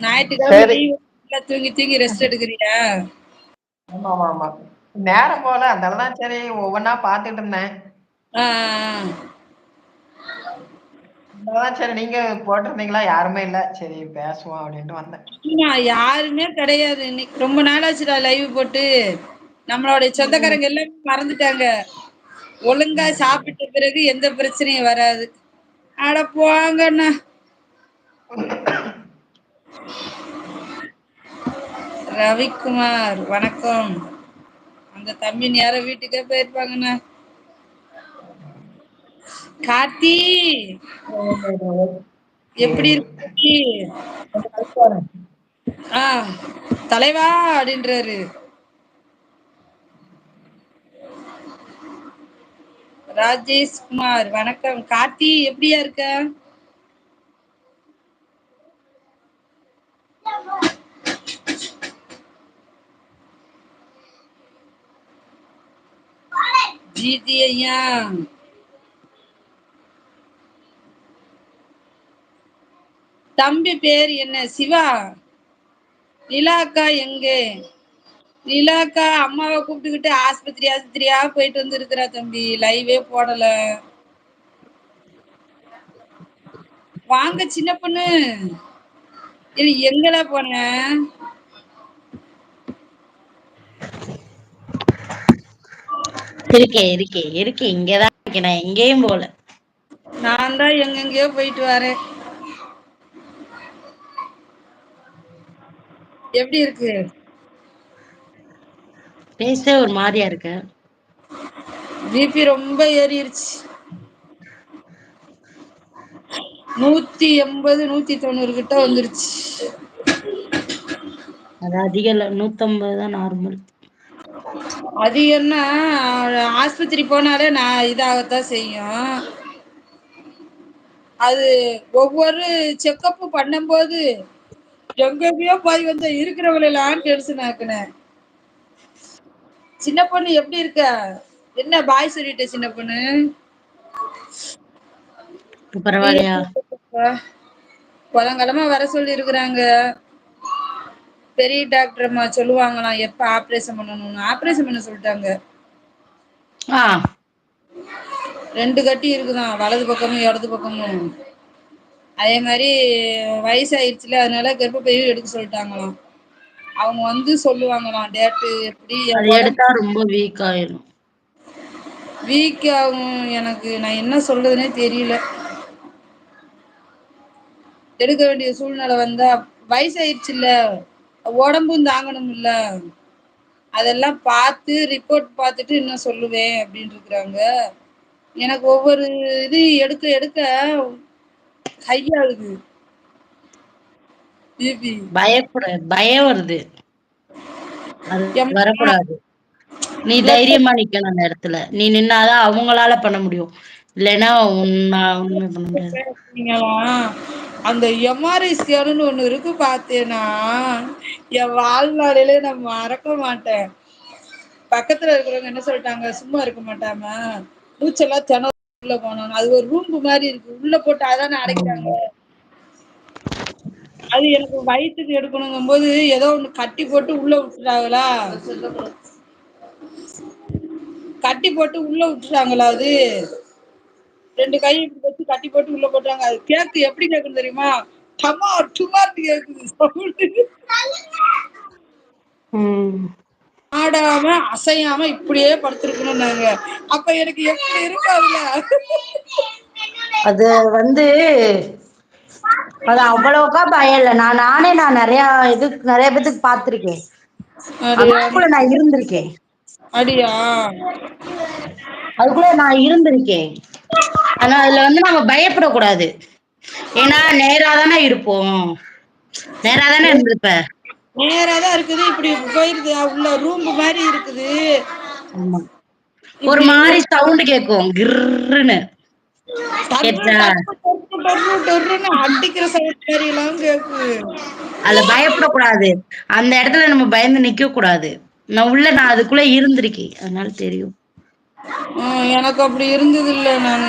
நல்லா தூங்கி தூங்கி ரெஸ்ட் எடுக்குறியா? ஆமா ஆமா ஆமா நேரம் போல அதனாலதா சரி ஒவ்வொன்னா பாத்துட்டு இருந்தே ஆ ஆ. ஆ அதா சரி நீங்க போட்டிருந்தீங்களா? யாருமே இல்ல. சரி பேசுவோ அப்டின்ட்டு வந்தே மா யாருமே கெடையாது. இன்னைக்கு ரொம்ப நாளாச்சுடா லைவு போட்டு. நம்மளோடைய ம் சொந்தக்காரங்க எல்லாமே மறந்துட்டாங்க. ஒழுங்கா சாப்பிட்ட பிறகு எந்த பிரச்சனையு வராது. அட போங்கண்ணா. ரவிக்குமார் வணக்கம். அந்த தம்பி நேரா வீட்டுக்கே போயிருப்பாங்கண்ணா. கார்த்தி! எப்படி இருக்க ஆ தலைவா அப்படின்றாரு. ராஜேஷ் குமார் வணக்கம். கார்த்தி எப்படியா இருக்க? ஜி ஐயா தம்பி பேர் என்ன? சிவா. நிலாக்கா எங்கே? நிலாக்கா அம்மாவை கூப்பிட்டுக்கிட்டு ஆஸ்பத்திரி ஆஸ்பத்திரியா போயிட்டு வந்துருக்குறா தம்பி. லைவே போடல. வாங்க சின்ன பொண்ணு. எங்கடா எங்கல போன? இருக்கே இருக்கே இருக்கே. இங்கதா இருக்கே. நா எங்கேயு போல. நான்தா எங்கெங்கயோ போயிட்டு வரே எப்டி இருக்கு? பேச ஒரு மாரியா இருக்க. பி பி ரொம்ப ஏறிருச்சு. நூத்தி எம்பது நூத்தி தொண்ணூறு கிட்ட வந்துருச்சு. அது அதிக இல்ல. நூத்தம்பதுதா நார்மல் அதிகன்னா ஆஸ்பத்திரி போனாலே நா இதாகத்தா செய்யு அது ஒவ்வொரு செக்கப்பு பண்ணம்போது எங்கெங்கயோ போய் வந்து இருக்கிறவங்கள எல்லா டென்ஷன் ஆக்குன சின்ன பொண்ணு எப்டி இருக்க? என்ன பாய் சொல்லிட்ட சின்ன பொண்ணு? இப்ப பரவால்லையா பொதன்கெழம வர சொல்லி இருக்கறாங்க பெரிய டாக்டர் அம்மா சொல்லுவாங்களா எப்ப ஆப்ரேஷன் பண்ணணுனு ஆப்ரேஷன் பண்ண சொல்ட்டாங்க ஆ. ரெண்டு கட்டி இருக்குதா வலது பக்கமு எடது பக்கமு அதே மாரி வயசாயிடுச்சுல அதனால கர்ப்ப பையு எடுக்க சொல்ட்டாங்களா அவங்க வந்து சொல்லுவாங்களா டேட்டு எப்டி எ அது ஒடம்பு எடுத்தா ரொம்ப வீக் ஆயிரு வீக் ஆகு எனக்கு நா என்ன சொல்றதுனே தெரில எடுக்க வேண்டிய சூழ்நெல வந்தா வயசாயிடுச்சுல்ல ஒடம்பு தாங்கணும்ல. அதெல்லா பாத்து ரிப்போர்ட் பாத்துட்டு என்ன சொல்லுவே அப்டின்ருக்குறாங்க எனக்கு ஒவ்வொரு இது எடுக்க எடுக்க பி பயப்பட பயோ வருது. வரக்கூடாது. நீ தைரியமா நிக்கனு அந்த எடத் த்துல நீ நின்னாதா அவங்களால பண்ண முடியு இல்லைன்னா உன்னா ஒண்ணுமே பண்ண முடியாது. அந்த எம்ஆர்ஐ ஆர் ஐ இருக்கு பார்த்தேன்னா என் வாழ்நாளில நான் மறக்க மாட்டேன். பக்கத்துல இருக்கிறவங்க என்ன சொல்லிட்டாங்க? சும்மா இருக்க மாட்டாம. மூச்செல்லாம் தினம் உள்ள போனோம் அது ஒரு ரூம்பு மாதிரி இருக்கு. உள்ள போட்டு அதானே அடைக்கிறாங்க. அது எனக்கு வயிற்றுக்கு எடுக்கணுங்கும் போது ஏதோ ஒண்ணு கட்டி போட்டு உள்ள வுட்டுறாகளா கட்டி போட்டு உள்ள விட்டுறாங்களா அது? ரெண்டு கை இப்டி வச்சு கட்டி போட்டு உள்ள போட்றாங்க அது கேக்கு எப்டி கேக்கு தெரியுமா? டமார் டுமார்னு கேக்குது. சவுண்டு. ஆடாம அசையாம இப்டியே படுத்திருக்கணும்னாங்க. அப்ப எனக்கு எப்டி இருக்கு அதுல அது வந்து அது அவ்வளவுக்கா பயோ இல்ல. நா நானே நா நெறைய இது நெறைய பேத்துக்கு பாத்திருக்கே அப்டியா அதுக்குள்ள நா இருந்திருக்கே அப்டியா அதுக்குள்ள நா இருந்திருக்கே ஆனா அதுல வந்து நம்ம பயப்படக் கூடாது ஏன்னா நேராதானே இருப்போ நேராதானே இருந்திருப்ப. நேராதா இருக்குது. இப்டி போயிருது. உள்ள ரூம்பு மாரி இருக்குது. ஒரு மாரி சவுண்டு கேக்கு கிர்ன்னு அடிக்கிற சவுண்ட் அதுல பயப்படக் கூடாது அந்த எடத்துல நம்ம பயந்து நிக்க கூடாது நா உள்ள நா அதுக்குள்ள இருந்திருக்கே அதனால தெரியு ம் எனக்கு அப்படி இருந்தது இல்ல நான்.